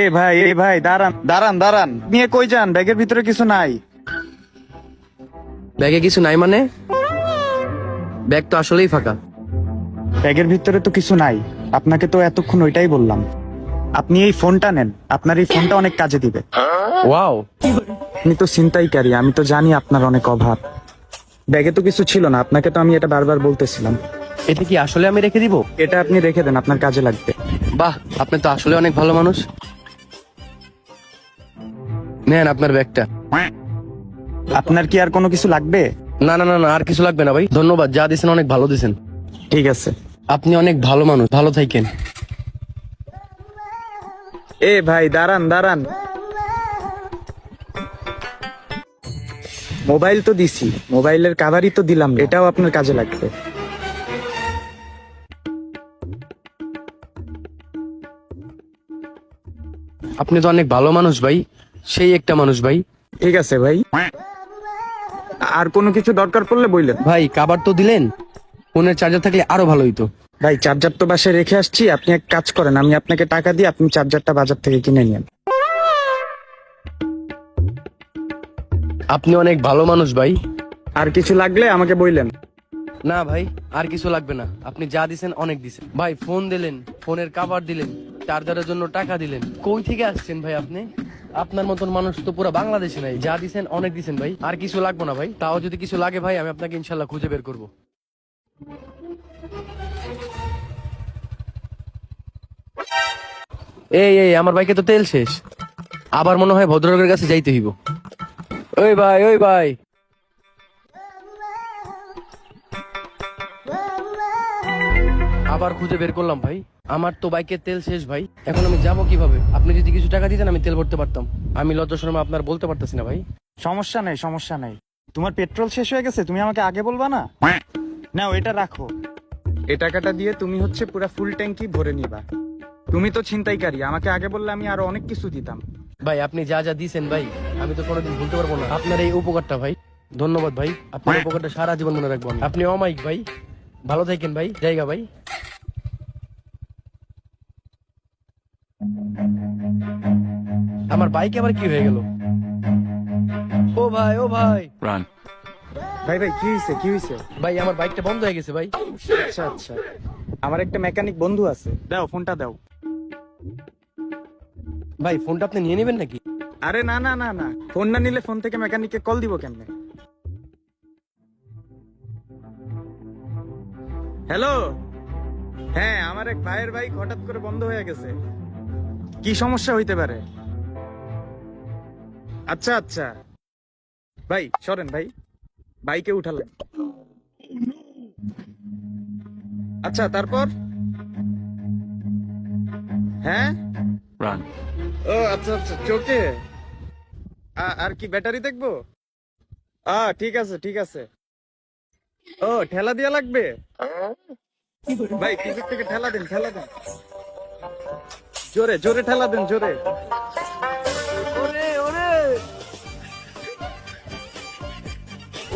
এ ভাই এ ভাই দাঁড়ান দাঁড়ান দাঁড়ান। নিয়ে কই যান? ব্যাগের ভিতরে কিছু নাই। ব্যাগে কিছু নাই মানে? ব্যাগ তো আসলেই ফাঁকা। ব্যাগের ভিতরে তো কিছু নাই। আপনাকে তো এতক্ষণ ওইটাই বললাম। আপনি এই ফোনটা নেন। আপনার এই ফোনটা অনেক কাজে দিবে। ওয়াও। আপনি তো চিন্তাইকারী আমি তো জানি আপনার অনেক অভাব। ব্যাগে তো কিছু ছিল না আপনাকে তো আমি এটা বারবার বলতেছিলাম। এটা কি আসলে আমি রেখে দিব? এটা আপনি রেখে দেন আপনার কাজে লাগবে। বাহ আপনি তো আসলে অনেক ভালো মানুষ। নেন আপনার ব্যাগটা। আপনার কি আর কোনো কিছু লাগবে? না না না না আর কিছু লাগবে না ভাই। ধন্যবাদ যা দিছেন অনেক ভালো দিছেন ঠিক আছে। আপনি অনেক ভালো মানুষ ভালো থাকেন। এ ভাই দাঁড়ান দাঁড়ান। মোবাইল তো দিছি মোবাইলের কাভারই তো দিলাম এটাও আপনার কাজে লাগবে। আপনি তো অনেক ভালো মানুষ ভাই। সেই একটা মানুষ ভাই। ঠিক আছে ভাই। আর কোনো কিছু দরকার পড়লে বললেন ভাই কাবার তো দিলেন ফোনের চার্জার থাকলে আরও ভালো হইতো। ভাই চার্জার তো বাসায় রেখে আসছি আপনি এক কাজ করেন আমি আপনাকে টাকা দিয়ে আপনি চার্জারটা বাজার থেকে কিনে নিন। আপনি অনেক ভালো মানুষ ভাই। আর কিছু লাগলে আমাকে বললেন না ভাই আর কিছু লাগবে না। আপনি যা দিছেন অনেক দিছেন। ভাই ফোন দিলেন ফোনের কাভার দিলেন চার্জারের জন্য টাকা দিলেন। কই থেকে আসছেন ভাই আপনি? আপনার মতন মানুষ তো পুরো বাংলাদেশে নাই। যা দিছেন, অনেক দিছেন ভাই। আর কিছু লাগবে না ভাই। তাও যদি কিছু লাগে ভাই, আমি আপনাকে ইনশাল্লাহ খুঁজে বের করব। এই এই, আমার বাইকে তো তেল শেষ। আবার মনে হয় ভদ্রলোকের কাছে যাইতে হইব। ওই ভাই ওই ভাই। আবার খুঁজে বের করলাম ভাই। আমার তো বাইকের তেল শেষ ভাই। এখন আমি যাব কীভাবে? আপনি যদি কিছু টাকা দিতেন আমি তেল ভরতে পারতাম। আমি লজ্জা শর্মা আপনার বলতে পারতেছি না ভাই। সমস্যা নেই সমস্যা নেই। তোমার পেট্রোল শেষ হয়ে গেছে তুমি আমাকে আগে বলবা না? না এটা রাখো। এ টাকাটা দিয়ে তুমি হচ্ছে পুরো ফুল ট্যাঙ্কি ভরে নিবা। তুমি তো ছিনতাইকারী আমাকে আগে বললে আমি আরও অনেক কিছু দিতাম। ভাই আপনি যা যা দিয়েছেন ভাই আমি তো কোনোদিন ভুলতে পারব না। আপনার এই উপকারটা ভাই। ধন্যবাদ ভাই। আপনার উপকারটা সারা জীবন মনে রাখব আমি। আপনি অমাইক ভাই। ভালো থাকেন ভাই। জায়গা ভাই। আমার বাইক আবার কি হয়ে গেল? ও ভাই ও ভাই। ভাই ভাই কি হয়েছে কি হয়েছে ভাই আমার বাইকটা বন্ধ হয়ে গেছে ভাই। আচ্ছা আচ্ছা। আমার একটা মেকানিক বন্ধু আছে। দাও ফোনটা দাও। ভাই ফোনটা আপনি নিয়ে নেবেন নাকি? আরে না না না না। ফোন না নিলে ফোন থেকে মেকানিককে কল দিব কেমনে? হ্যালো হ্যাঁ আমার এক ভাইয়ের বাইক হঠাৎ করে বন্ধ হয়ে গেছে। কি সমস্যা হইতে পারে? আচ্ছা আচ্ছা। ভাই সরেন ভাই। বাইকে উঠালেন আচ্ছা তারপর? হ্যাঁ? ও আচ্ছা আচ্ছা চোখে। আর কি ব্যাটারি দেখব? আ ঠিক আছে ঠিক আছে। ও ঠেলা দিয়া লাগবে? ভাই পিছের থেকে ঠেলা দেন ঠেলা দেন। জোরে জোরে ঠেলা দেন জোরে। ওরে ওরে।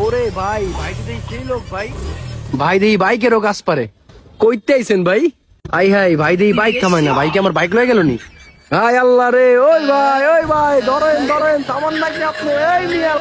ওরে ভাই ভাই দিদি সেই লোক ভাই। ভাই দেই বাইকেরও কাজ পারে। কইতে আইছেন ভাই? আই হাই ভাই দেই বাইক থামায় না। ভাইকে আমার বাইক লয়ে গেল নি? হাই আল্লাহ রে ওই ভাই ওই ভাই ধরেন ধরেন থামান নাকি আপনি এই মিয়া।